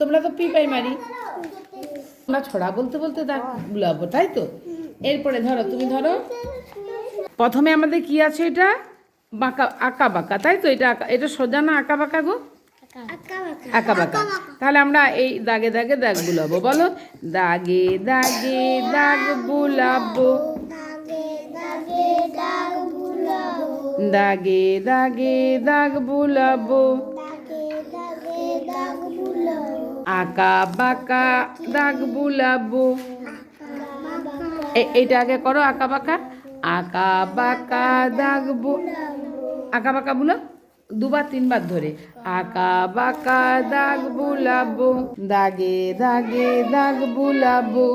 তোমরা তো P primary আমরা ছড়া বলতে বলতে দাগ বুলাবো তাই তো? এরপরে ধরো তুমি ধরো। প্রথমে আমাদের কি আছে এটা? বাঁকা আঁকা বাঁকা তাই তো? এটা এটা সোজা না আঁকা বাঁকা গো? আঁকা বাঁকা। তাহলে আমরা এই দাগে দাগে দাগ বুলাবো বলো? দাগে দাগে দাগ বুলাবো। দাগে দাগে দাগ বুলাবো। আঁকা বাঁকা দাগ বুলাবো। এইটা আগে করো আঁকা বাঁকা। আঁকা বাঁকা দাগ বু আঁকা বাঁকা বুলো? দুবার তিনবার ধরে। আঁকা বাঁকা দাগ বুলাবো। দাগে দাগে দাগ বুলাবো।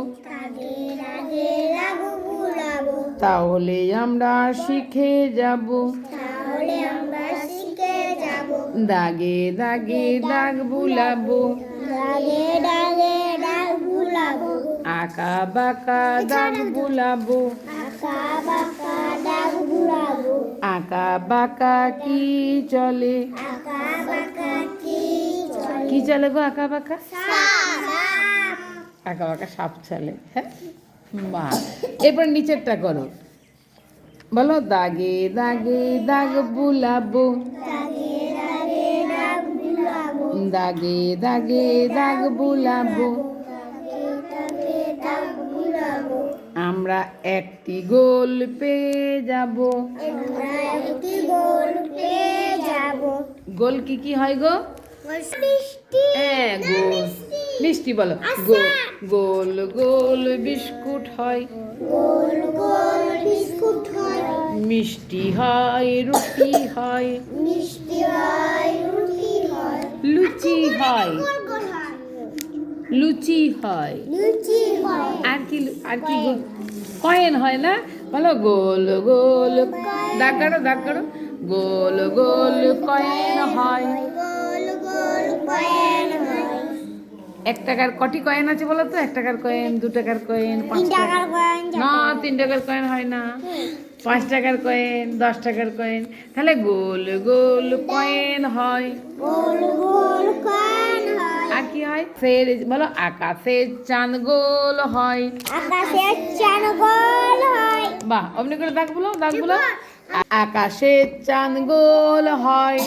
তাহলে আমরা শিখে যাব। দাগে দাগে দাগ বুলাবো। আঁকা বাঁকা দাগ বুলাবো। আঁকা বাঁকা কি চলে? কি চলে? গো আঁকা বাঁকা? আঁকা বাঁকা সাপ চলে হ্যাঁ? মা এরপর নিচেরটা করো। বলো দাগে দাগে দাগ বুলাবো। দাগে দাগে দাগে, দাগ বুলাবো। আমরা একটি গোল পেয়ে যাব। গোল কি কি হয় গো? হ্যাঁ গোল। মিষ্টি বলো। গোল গোল গোল বিস্কুট হয়। গোল গোল বিস্কুট হয় মিষ্টি হয়, রুটি হয় মিষ্টি হয়। লুচি হয়। লুচি হয়। আর কি আর কি কয়েন হয় না? বলো গোল গোল দাগ কাটো দাগ কাটো। গোল গোল কয়েন হয়। এক টাকার কটি কয়েন আছে বলো তো? এক টাকার কয়েন দু টাকার কয়েন পাঁচ টাকার না তিন টাকার কয়েন হয় না। পাঁচ টাকার কয়েন দশ টাকার কয়েন তাহলে গোল গোল কয়েন হয়। আর কি হয়? ফের বলো আকাশের চাঁদ গোল হয়। আকাশের চান গোল হয়। বাহ অমনি করে দাগ বলো দাগ বলো আকাশের হয়। চান গোল হয়।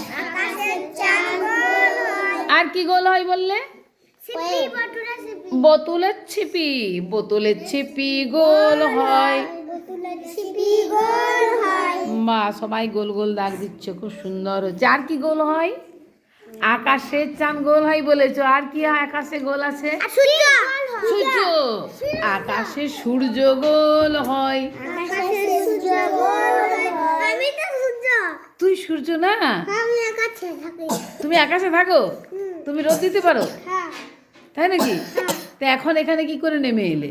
আর কি গোল হয় বললে? বোতলের ছিপি বোতলের ছিপি গোল হয় বোতলের সিপি গোল হয় মা সবাই গোল গোল দাগ দিচ্ছ খুব সুন্দর হচ্ছে। আর কি গোল হয়? আকাশের চাঁদ গোল হয় বলেছ? আর কি হয়? আকাশে গোল আছে? সূর্য। আকাশে সূর্য গোল হয়। হয়। তুই সূর্য না? তুমি আকাশে থাকো? তুমি রোদ দিতে পারো? হ্যাঁ। তাই নাকি? তো এখন এখানে কি করে নেমে এলে?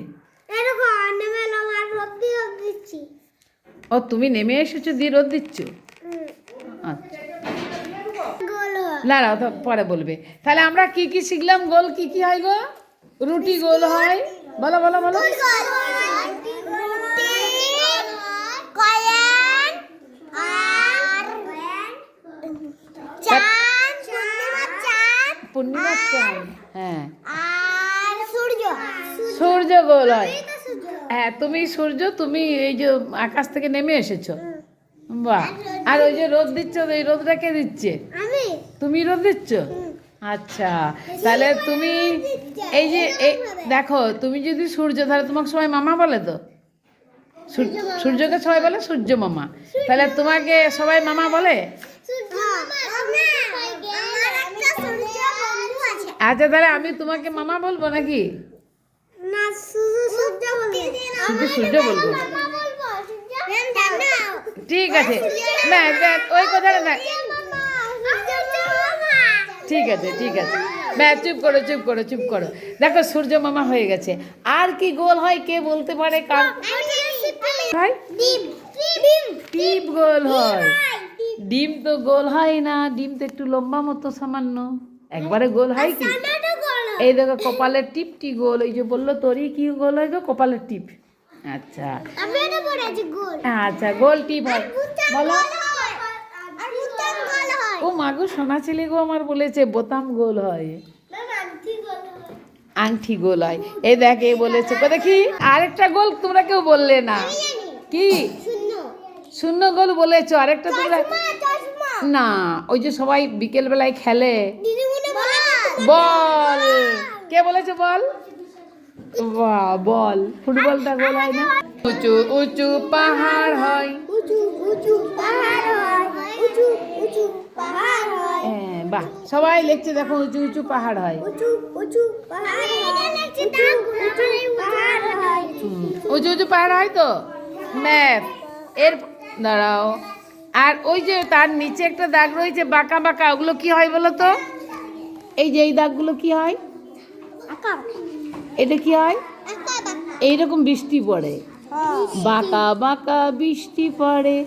এরকম নেমে এলাম আর রোদ্দি রোদ দিচ্ছি ও তুমি নেমে এসেছ দিয়ে রোদ দিচ্ছ? আচ্ছা। না পরে বলবে। তাহলে আমরা কি কি শিখলাম? গোল কি কি হয় গো? রুটি গোল হয়। বলো বলো বলো। কয়েন পূর্ণিমার চাঁদ হ্যাঁ। সূর্য। সূর্য গোল হয়। হ্যাঁ তুমি সূর্য তুমি এই যে আকাশ থেকে নেমে এসেছ। বাহ। আর ওই যে রোদ দিচ্ছ ওই রোদটা কে দিচ্ছে? তুমি রোদ দিচ্ছ? আচ্ছা তাহলে তুমি এই যে দেখো তুমি যদি সূর্য তাহলে তোমাকে সবাই মামা বলে তো? সূর্য সূর্যকে সবাই বলে সূর্য মামা। তাহলে তোমাকে সবাই মামা বলে? আচ্ছা তাহলে আমি তোমাকে মামা বলব নাকি? না শুধু সূর্য বলব। শুধু সূর্য বলব। মামা বলব। সূর্য। জানো ঠিক আছে। না দেখ, ওই কথাটা না। মামা ঠিক আছে ঠিক আছে। না চুপ করো চুপ করো চুপ করো। দেখো সূর্য মামা হয়ে গেছে। আর কি গোল হয় কে বলতে পারে? কার হয় ডিম। গোল হয়। ডিম। তো গোল হয় না। ডিম তো একটু লম্বা মতো সামান্য। একবারে গোল হয় কি? এই দেখো কপালের টিপটি গোল এই যে বলল তোরই কি গোল হয় গো? কপালের টিপ। আচ্ছা। আচ্ছা গোল টিপ হয়। বলো। ও মাগো সোনা ছেলে গো আমার বলেছে বোতাম গোল হয়। আংটি গোল হয়। এই দেখ এ বলেছে। দেখি আরেকটা গোল তোমরা কেউ বললে না। কি? শূন্য। গোল বলেছ। আরেকটা তোমরা না ওই যে সবাই বিকেল বেলায় খেলে বল। কে বলেছে বল? বাহ বল। ফুটবলটা গোল হয় না? উঁচু উঁচু পাহাড় হয়। উঁচু উঁচু পাহাড় হয়। উঁচু উঁচু পাহাড় হয়। হ্যাঁ বাহ। সবাই লিখছে দেখো উঁচু উঁচু পাহাড় হয়। উঁচু উঁচু পাহাড় হয়। উঁচু উঁচু পাহাড় হয়। উঁচু উঁচু পাহাড় হয় তো? ম্যাপ। এর দাঁড়াও। আর ওই যে তার নিচে একটা দাগ রয়েছে বাঁকা বাঁকা ওগুলো কি হয় বলো তো? এই যে এই দাগগুলো কি হয়? এটা কি হয়? এইরকম বৃষ্টি পড়ে। বাঁকা বাঁকা বৃষ্টি পড়ে।